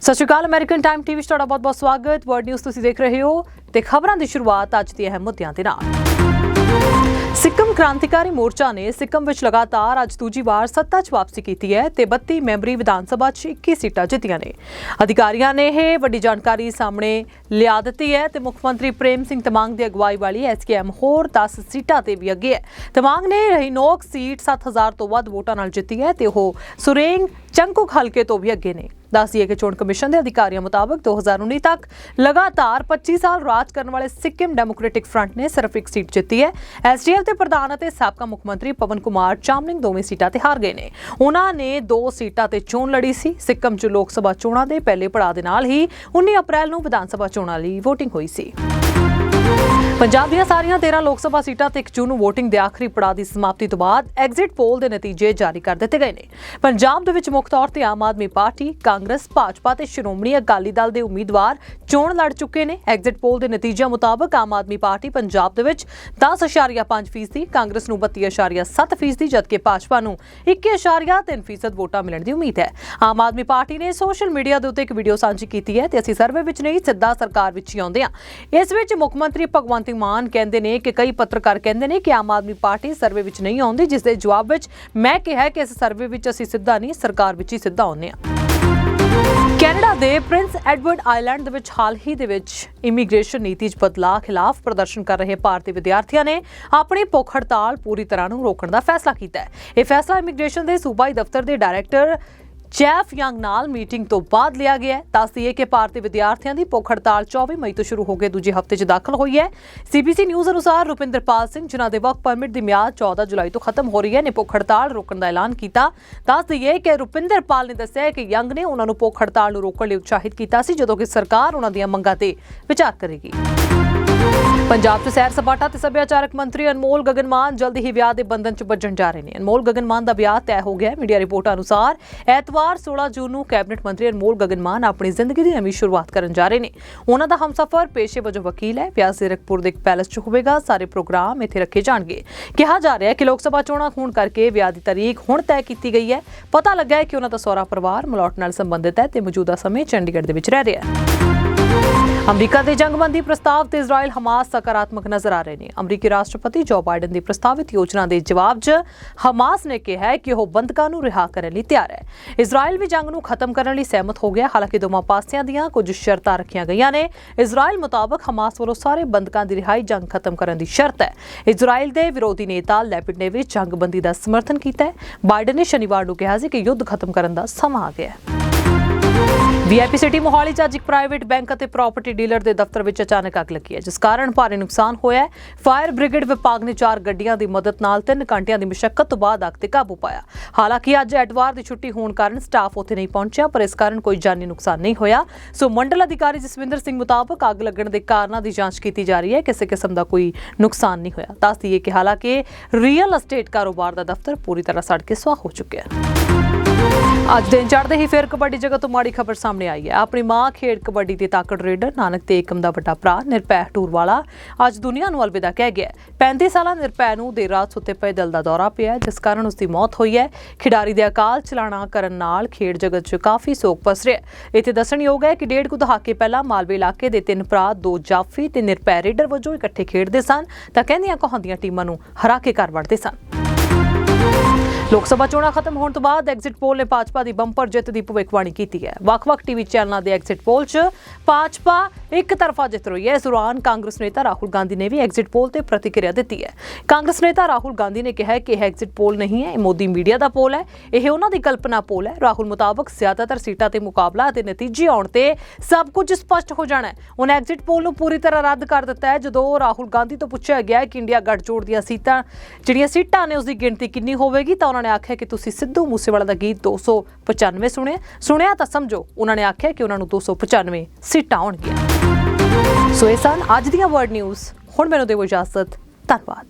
ਸਤਿ ਸ਼੍ਰੀ ਅਕਾਲ ਅਮਰੀਕਨ ਟਾਈਮ ਟੀਵੀ 'ਚ ਤੁਹਾਡਾ ਬਹੁਤ-ਬਹੁਤ ਸਵਾਗਤ। ਵਰਡ ਨਿਊਜ਼ ਤੁਸੀਂ ਦੇਖ ਰਹੇ ਹੋ ਤੇ ਖਬਰਾਂ ਦੀ ਸ਼ੁਰੂਆਤ ਅੱਜ ਦੇ ਅਹਿਮ ਮੁੱਦਿਆਂ ਦੇ ਨਾਲ। ਸਿੱਕਮ ਕ੍ਰਾਂਤੀਕਾਰੀ ਮੋਰਚਾ ਨੇ ਸਿੱਕਮ ਵਿੱਚ ਲਗਾਤਾਰ ਅੱਜ ਦੂਜੀ ਵਾਰ ਸੱਤਾ 'ਚ ਵਾਪਸੀ ਕੀਤੀ ਹੈ ਤੇ 32 ਮੈਂਬਰੀ ਵਿਧਾਨ ਸਭਾ 'ਚ 21 ਸੀਟਾਂ ਜਿੱਤੀਆਂ ਨੇ। ਅਧਿਕਾਰੀਆਂ ਨੇ ਇਹ ਵੱਡੀ ਜਾਣਕਾਰੀ ਸਾਹਮਣੇ ਲਿਆ ਦਿੱਤੀ ਹੈ ਤੇ ਮੁੱਖ ਮੰਤਰੀ ਪ੍ਰੇਮ ਸਿੰਘ ਤਮਾਂਗ ਦੀ ਅਗਵਾਈ ਵਾਲੀ ਐਸਕੇਐਮ ਹੋਰ 10 ਸੀਟਾਂ ਤੇ ਵੀ ਅੱਗੇ ਹੈ। ਤਮਾਂਗ ਨੇ ਰਹਿਨੋਕ ਸੀਟ 7000 ਤੋਂ ਵੱਧ ਵੋਟਾਂ ਨਾਲ ਜਿੱਤੀ ਹੈ ਤੇ ਉਹ ਸੁਰੇਂਗ ਚੰਕੁਕ ਹਲਕੇ ਤੋਂ ਵੀ ਅੱਗੇ ਨੇ। ਦੱਸੀਏ ਕਿ ਚੋਣ ਕਮਿਸ਼ਨ ਦੇ ਅਧਿਕਾਰੀਆਂ ਮੁਤਾਬਕ 2019 ਤੱਕ ਲਗਾਤਾਰ 25 ਸਾਲ ਰਾਜ ਕਰਨ ਵਾਲੇ ਸਿੱਕਿਮ ਡੈਮੋਕ੍ਰੈਟਿਕ ਫਰੰਟ ਨੇ ਸਿਰਫ ਇੱਕ ਸੀਟ ਜਿੱਤੀ ਹੈ। ਐਸਡੀਐਫ ਦੇ ਪ੍ਰਧਾਨ ਅਤੇ ਸਾਬਕਾ ਮੁੱਖ ਮੰਤਰੀ ਪਵਨ ਕੁਮਾਰ ਚਾਮਲਿੰਗ ਦੋਵੇਂ ਸੀਟਾਂ ਤੇ ਹਾਰ ਗਏ ਨੇ। ਉਹਨਾਂ ਨੇ ਦੋ ਸੀਟਾਂ ਤੇ ਚੋਣ ਲੜੀ ਸੀ। ਸਿੱਕਮ 'ਚ ਲੋਕ ਸਭਾ ਚੋਣਾਂ ਦੇ ਪਹਿਲੇ ਪੜਾਅ ਦੇ ਨਾਲ ਹੀ 19 ਅਪ੍ਰੈਲ ਨੂੰ ਵਿਧਾਨ ਸਭਾ ਚੋਣਾਂ ਲਈ VOTING ਹੋਈ ਸੀ। ਪੰਜਾਬ ਦੀਆਂ ਸਾਰੀਆਂ 13 ਲੋਕ ਸਭਾ ਸੀਟਾਂ ਤੇ 1 ਜੂਨ ਨੂੰ VOTING ਦੇ ਆਖਰੀ ਪੜਾਅ ਦੀ ਸਮਾਪਤੀ ਤੋਂ ਬਾਅਦ ਐਗਜ਼ਿਟ ਪੋਲ ਦੇ ਨਤੀਜੇ ਜਾਰੀ ਕਰ ਦਿੱਤੇ ਗਏ ਨੇ। ਪੰਜਾਬ ਦੇ ਵਿੱਚ ਮੁੱਖ ਤੌਰ ਤੇ ਆਮ ਆਦਮੀ ਪਾਰਟੀ, ਕਾਂਗਰਸ, ਭਾਜਪਾ ਤੇ ਸ਼੍ਰੋਮਣੀ ਅਕਾਲੀ ਦਲ ਦੇ ਉਮੀਦਵਾਰ ਚੋਣ ਲੜ ਚੁੱਕੇ ਨੇ। ਐਗਜ਼ਿਟ ਪੋਲ ਦੇ ਨਤੀਜਿਆਂ ਮੁਤਾਬਕ ਆਮ ਆਦਮੀ ਪਾਰਟੀ ਪੰਜਾਬ ਦੇ ਵਿੱਚ 10.5% ਫੀਸਦੀ, ਕਾਂਗਰਸ ਨੂੰ 32.7 ਫੀਸਦੀ, ਜਦਕਿ ਭਾਜਪਾ ਨੂੰ 21.3 ਫੀਸਦ ਵੋਟਾਂ ਮਿਲਣ ਦੀ ਉਮੀਦ ਹੈ। ਆਮ ਆਦਮੀ ਪਾਰਟੀ ਨੇ ਸੋਸ਼ਲ ਮੀਡੀਆ ਦੇ ਉੱਤੇ ਇੱਕ ਵੀਡੀਓ ਸਾਂਝੀ ਕੀਤੀ ਹੈ ਤੇ ਅਸੀਂ ਸਰਵੇ ਵਿੱਚ ਨਹੀਂ, ਸਿੱਧਾ ਸਰਕਾਰ ਵਿੱਚ ਹੀ ਆਉਂਦੇ ਹਾਂ। ਇਸ ਵਿੱਚ ਮੁੱਖ ਮੰਤਰੀ ਭਗਵੰਤ ਮਾਨ ਕਹਿੰਦੇ ਨੇ ਕਿ ਕਈ ਪੱਤਰਕਾਰ ਕਹਿੰਦੇ ਨੇ ਕਿ ਆਮ ਆਦਮੀ ਪਾਰਟੀ ਸਰਵੇ ਵਿੱਚ ਨਹੀਂ ਆਉਂਦੀ, ਜਿਸ ਦੇ ਜਵਾਬ ਵਿੱਚ ਮੈਂ ਕਿਹਾ ਕਿ ਇਸ ਸਰਵੇ ਵਿੱਚ ਅਸੀਂ ਸਿੱਧਾ ਨਹੀਂ, ਸਰਕਾਰ ਵਿੱਚ ਹੀ ਸਿੱਧਾ ਆਉਂਦੇ ਹਾਂ। ਕੈਨੇਡਾ ਦੇ ਪ੍ਰਿੰਸ ਐਡਵਰਡ ਆਈਲੈਂਡ ਦੇ ਵਿੱਚ ਹਾਲ ਹੀ ਦੇ ਵਿੱਚ ਇਮੀਗ੍ਰੇਸ਼ਨ ਨੀਤੀ 'ਚ ਬਦਲਾਅ ਖਿਲਾਫ ਪ੍ਰਦਰਸ਼ਨ ਕਰ ਰਹੇ ਭਾਰਤੀ ਵਿਦਿਆਰਥੀਆਂ ਨੇ ਆਪਣੀ ਭੁੱਖ ਹੜਤਾਲ ਪੂਰੀ ਤਰ੍ਹਾਂ ਨੂੰ ਰੋਕਣ ਦਾ ਫੈਸਲਾ ਕੀਤਾ ਹੈ। ਇਹ ਫੈਸਲਾ ਇਮੀਗ੍ਰੇਸ਼ਨ ਦੇ ਸੂਬਾਈ ਦਫ਼ਤਰ ਦੇ ਡਾਇਰੈਕਟਰ ਜੈਫ ਯੰਗ ਨਾਲ ਮੀਟਿੰਗ ਤੋਂ ਬਾਅਦ ਲਿਆ ਗਿਆ ਦੱਸ ਦਈਏ ਕਿ ਭਾਰਤੀ ਵਿਦਿਆਰਥੀਆਂ ਦੀ ਭੁੱਖ ਹੜਤਾਲ 24 ਮਈ ਤੋਂ ਸ਼ੁਰੂ ਹੋ ਕੇ ਦੂਜੇ ਹਫ਼ਤੇ 'ਚ ਦਾਖਲ ਹੋਈ ਹੈ। ਸੀਬੀਸੀ ਨਿਊਜ਼ ਅਨੁਸਾਰ ਰੁਪਿੰਦਰਪਾਲ ਸਿੰਘ ਜਿਨ੍ਹਾਂ ਦੇ ਵਰਕ ਪਰਮਿਟ ਦੀ ਮਿਆਦ 14 ਜੁਲਾਈ ਤੋਂ ਖਤਮ ਹੋ ਰਹੀ ਹੈ ਨੇ ਭੁੱਖ ਹੜਤਾਲ ਰੋਕਣ ਦਾ ਐਲਾਨ ਕੀਤਾ। ਦੱਸ ਦਈਏ ਕਿ ਰੁਪਿੰਦਰਪਾਲ ਨੇ ਦੱਸਿਆ ਕਿ ਯੰਗ ਨੇ ਉਹਨਾਂ ਨੂੰ ਭੁੱਖ ਹੜਤਾਲ ਨੂੰ ਰੋਕਣ ਲਈ ਉਤਸ਼ਾਹਿਤ ਕੀਤਾ ਸੀ, ਜਦੋਂ ਕਿ ਸਰਕਾਰ ਉਹਨਾਂ ਦੀਆਂ ਮੰਗਾਂ ਤੇ ਵਿਚਾਰ ਕਰੇਗੀ। ਪੰਜਾਬ 'ਚ ਸੈਰ ਸਪਾਟਾ ਤੇ ਸੱਭਿਆਚਾਰਕ ਮੰਤਰੀ ਅਨਮੋਲ ਗਗਨਮਾਨ ਜਲਦੀ ਹੀ ਵਿਆਹ ਦੇ ਬੰਧਨ 'ਚ ਵੱਜਣ ਜਾ ਰਹੇ ਨੇ। ਅਨਮੋਲ ਗਗਨਮਾਨ ਦਾ ਵਿਆਹ ਤੈਅ ਹੋ ਗਿਆ ਹੈ। ਮੀਡੀਆ ਰਿਪੋਰਟਾਂ ਅਨੁਸਾਰ ਐਤਵਾਰ 16 ਜੂਨ ਨੂੰ ਕੈਬਨਿਟ ਮੰਤਰੀ ਅਨਮੋਲ ਗਗਨਮਾਨ ਆਪਣੀ ਜ਼ਿੰਦਗੀ ਦੀ ਨਵੀਂ ਸ਼ੁਰੂਆਤ ਕਰਨ ਜਾ ਰਹੇ ਨੇ। ਉਹਨਾਂ ਦਾ ਹਮਸਫਰ ਪੇਸ਼ੇ ਵਜੋਂ ਵਕੀਲ ਹੈ। ਵਿਆਹ ਜ਼ੀਰਕਪੁਰ ਦੇ ਇੱਕ ਪੈਲਸ 'ਚ ਹੋਵੇਗਾ। ਸਾਰੇ ਪ੍ਰੋਗਰਾਮ ਇੱਥੇ ਰੱਖੇ ਜਾਣਗੇ। ਕਿਹਾ ਜਾ ਰਿਹਾ ਹੈ ਕਿ ਲੋਕ ਸਭਾ ਚੋਣਾਂ ਹੋਣ ਕਰਕੇ ਵਿਆਹ ਦੀ ਤਾਰੀਖ ਹੁਣ ਤੈਅ ਕੀਤੀ ਗਈ ਹੈ। ਪਤਾ ਲੱਗਾ ਹੈ ਕਿ ਉਹਨਾਂ ਦਾ ਸਹੁਰਾ ਪਰਿਵਾਰ ਮਲੌਟ ਨਾਲ ਸੰਬੰਧਿਤ ਹੈ ਤੇ ਮੌਜੂਦਾ ਸਮੇਂ ਚੰਡੀਗੜ੍ਹ ਦੇ ਵਿੱਚ ਰਹਿ ਰਿਹਾ ਹੈ। ਅਮਰੀਕਾ ਦੇ ਜੰਗਬੰਦੀ ਪ੍ਰਸਤਾਵ ਤੇ ਇਜ਼ਰਾਈਲ ਹਮਾਸ ਸਕਾਰਾਤਮਕ ਨਜ਼ਰ ਆ ਰਹੇ ਨੇ। ਅਮਰੀਕੀ ਰਾਸ਼ਟਰਪਤੀ ਜੋ ਬਾਈਡਨ ਦੀ ਪ੍ਰਸਤਾਵਿਤ ਯੋਜਨਾ ਦੇ ਜਵਾਬ 'ਚ ਹਮਾਸ ਨੇ ਕਿਹਾ ਹੈ ਕਿ ਉਹ ਬੰਦਕਾਂ ਨੂੰ ਰਿਹਾ ਕਰਨ ਲਈ ਤਿਆਰ ਹੈ। ਇਜ਼ਰਾਈਲ ਵੀ ਜੰਗ ਨੂੰ ਖਤਮ ਕਰਨ ਲਈ ਸਹਿਮਤ ਹੋ ਗਿਆ, ਹਾਲਾਂਕਿ ਦੋਵਾਂ ਪਾਸਿਆਂ ਦੀਆਂ ਕੁਝ ਸ਼ਰਤਾਂ ਰੱਖੀਆਂ ਗਈਆਂ ਨੇ। ਇਜ਼ਰਾਈਲ ਮੁਤਾਬਕ ਹਮਾਸ ਵੱਲੋਂ ਸਾਰੇ ਬੰਦਕਾਂ ਦੀ ਰਿਹਾਈ ਜੰਗ ਖਤਮ ਕਰਨ ਦੀ ਸ਼ਰਤ ਹੈ। ਇਜ਼ਰਾਈਲ ਦੇ ਵਿਰੋਧੀ ਨੇਤਾ ਲੈਪਿਡ ਨੇ ਵੀ ਜੰਗਬੰਦੀ ਦਾ ਸਮਰਥਨ ਕੀਤਾ ਹੈ। ਬਾਈਡਨ ਨੇ ਸ਼ਨੀਵਾਰ ਨੂੰ ਕਿਹਾ ਸੀ ਕਿ ਯੁੱਧ ਖਤਮ ਕਰਨ ਦਾ ਸਮਾਂ ਆ ਗਿਆ ਹੈ। ਵੀਆਈਪੀ ਸਿਟੀ ਮੋਹਾਲੀ 'ਚ ਅੱਜ ਇੱਕ ਪ੍ਰਾਈਵੇਟ ਬੈਂਕ ਅਤੇ ਪ੍ਰਾਪਰਟੀ ਡੀਲਰ ਦੇ ਦਫ਼ਤਰ ਵਿੱਚ ਅਚਾਨਕ ਅੱਗ ਲੱਗੀ ਹੈ, ਜਿਸ ਕਾਰਨ ਭਾਰੀ ਨੁਕਸਾਨ ਹੋਇਆ ਹੈ। ਫਾਇਰ ਬ੍ਰਿਗੇਡ ਵਿਭਾਗ ਨੇ ਚਾਰ ਗੱਡੀਆਂ ਦੀ ਮਦਦ ਨਾਲ 3 ਘੰਟਿਆਂ ਦੀ ਮੁਸ਼ਕਲ ਤੋਂ ਬਾਅਦ ਅੱਗ ਤੇ ਕਾਬੂ ਪਾਇਆ। ਹਾਲਾਂਕਿ ਅੱਜ ਐਤਵਾਰ ਦੀ ਛੁੱਟੀ ਹੋਣ ਕਾਰਨ ਸਟਾਫ ਉੱਥੇ ਨਹੀਂ ਪਹੁੰਚਿਆ, ਪਰ ਇਸ ਕਾਰਨ ਕੋਈ ਜਾਨੀ ਨੁਕਸਾਨ ਨਹੀਂ ਹੋਇਆ। ਸੋ ਮੰਡਲ ਅਧਿਕਾਰੀ ਜਸਵਿੰਦਰ ਸਿੰਘ ਮੁਤਾਬਕ ਅੱਗ ਲੱਗਣ ਦੇ ਕਾਰਨਾਂ ਦੀ ਜਾਂਚ ਕੀਤੀ ਜਾ ਰਹੀ ਹੈ। ਕਿਸੇ ਕਿਸਮ ਦਾ ਕੋਈ ਨੁਕਸਾਨ ਨਹੀਂ ਹੋਇਆ। ਦੱਸ ਦਈਏ ਕਿ ਹਾਲਾਂਕਿ ਰੀਅਲ ਅਸਟੇਟ ਕਾਰੋਬਾਰ ਦਾ ਦਫ਼ਤਰ ਪੂਰੀ ਤਰ੍ਹਾਂ ਸੜ ਕੇ ਸੁਆਹ ਹੋ ਚੁੱਕਿਆ ਹੈ। ਅੱਜ ਦਿਨ ਚੜ੍ਹਦੇ ਹੀ ਫਿਰ ਕਬੱਡੀ ਜਗਤ ਤੋਂ ਮਾੜੀ ਖਬਰ ਸਾਹਮਣੇ ਆਈ ਹੈ। ਆਪਣੀ ਮਾਂ ਖੇਡ ਕਬੱਡੀ ਦੇ ਤਾਕੜ ਰੇਡਰ ਨਾਨਕ ਤੇ ਏਕਮ ਦਾ ਵੱਡਾ ਭਰਾ ਨਿਰਪੈ ਟੂਰਵਾਲਾ ਅੱਜ ਦੁਨੀਆ ਨੂੰ ਅਲਵਿਦਾ ਕਹਿ ਗਿਆ ਹੈ। 35 ਸਾਲਾ ਨਿਰਪੈ ਨੂੰ ਦੇਰ ਰਾਤ ਸੁੱਤੇ ਪਏ ਦਿਲ ਦਾ ਦੌਰਾ ਪਿਆ ਜਿਸ ਕਾਰਨ ਉਸ ਦੀ ਮੌਤ ਹੋਈ ਹੈ। ਖਿਡਾਰੀ ਦੇ ਅਕਾਲ ਚਲਾਣਾ ਕਰਨ ਨਾਲ ਖੇਡ ਜਗਤ 'ਚ ਕਾਫੀ ਸੋਗ ਪਸਰਿਆ ਇੱਥੇ ਦੱਸਣਯੋਗ ਹੈ ਕਿ ਡੇਢ ਕੁ ਦਹਾਕੇ ਪਹਿਲਾਂ ਮਾਲਵੇ ਇਲਾਕੇ ਦੇ ਤਿੰਨ ਭਰਾ, ਦੋ ਜਾਫੀ ਤੇ ਨਿਰਪੈ ਰੇਡਰ ਵਜੋਂ ਇਕੱਠੇ ਖੇਡਦੇ ਸਨ, ਤਾਂ ਕਹਿੰਦੀਆਂ ਕਹਾਉਂਦੀਆਂ ਟੀਮਾਂ ਨੂੰ ਹਰਾ ਕੇ ਘਰ ਵੜਦੇ ਸਨ। ਲੋਕ ਸਭਾ ਚੋਣਾਂ ਖਤਮ ਹੋਣ ਤੋਂ ਬਾਅਦ ਐਗਜ਼ਿਟ ਪੋਲ ਨੇ ਭਾਜਪਾ ਦੀ ਬੰਪਰ ਜਿੱਤ ਦੀ ਭਵਿੱਖਬਾਣੀ ਕੀਤੀ ਹੈ। ਵੱਖ-ਵੱਖ ਟੀਵੀ ਚੈਨਲਾਂ ਦੇ ਐਗਜ਼ਿਟ ਪੋਲ 'ਚ ਭਾਜਪਾ ਇੱਕ ਤਰਫਾ ਜਿੱਤ ਰਹੀ ਹੈ। ਇਸ ਦੌਰਾਨ ਕਾਂਗਰਸ ਨੇਤਾ ਰਾਹੁਲ ਗਾਂਧੀ ਨੇ ਵੀ ਐਗਜ਼ਿਟ ਪੋਲ ਤੇ ਪ੍ਰਤੀਕਿਰਿਆ ਦਿੱਤੀ ਹੈ। ਕਾਂਗਰਸ ਨੇਤਾ ਰਾਹੁਲ ਗਾਂਧੀ ਨੇ ਕਿਹਾ ਕਿ ਇਹ ਐਗਜ਼ਿਟ ਪੋਲ ਨਹੀਂ ਹੈ, ਇਹ ਮੋਦੀ ਮੀਡੀਆ ਦਾ ਪੋਲ ਹੈ। ਇਹ ਉਹਨਾਂ ਦੀ ਕਲਪਨਾ ਪੋਲ ਹੈ। ਰਾਹੁਲ ਮੁਤਾਬਕ ਜ਼ਿਆਦਾਤਰ ਸੀਟਾਂ ਤੇ ਮੁਕਾਬਲਾ ਅਤੇ ਨਤੀਜੇ ਆਉਣ ਤੇ ਸਭ ਕੁਝ ਸਪਸ਼ਟ ਹੋ ਜਾਣਾ ਹੈ। ਉਹਨੇ ਐਗਜ਼ਿਟ ਪੋਲ ਨੂੰ ਪੂਰੀ ਤਰ੍ਹਾਂ ਰੱਦ ਕਰ ਦਿੱਤਾ ਹੈ, ਜਦੋਂ ਰਾਹੁਲ ਗਾਂਧੀ ਤੋਂ ਪੁੱਛਿਆ ਗਿਆ ਕਿ ਇੰਡੀਆ ਗੱਠਜੋੜ ਦੀਆਂ ਸੀਟਾਂ ਜਿਹੜੀਆਂ ਸੀਟਾਂ ਨੇ ਉਸ ਦੀ ਗਿਣਤੀ ਕਿੰਨੀ ਹੋਵੇਗੀ, ਤਾਂ ਉਹਨਾਂ ਨੇ ਆਖਿਆ ਕਿ ਤੁਸੀਂ ਸਿੱਧੂ ਮੂਸੇਵਾਲਾ ਦਾ ਗੀਤ 295 ਸੁਣਿਆ। ਸੁਣਿਆ ਤਾਂ ਸਮਝੋ, ਉਹਨਾਂ ਨੇ ਆਖਿਆ ਕਿ ਉਹਨਾਂ ਨੂੰ 295 ਸੀਟਾਂ ਆਉਣਗੀਆਂ। ਸੋ ਇਹ ਸਨ ਅੱਜ ਦੀਆਂ ਵਰਡ ਨਿਊਜ਼ ਹੁਣ ਮੈਨੂੰ ਦਿਓ ਇਜਾਜ਼ਤ। ਧੰਨਵਾਦ।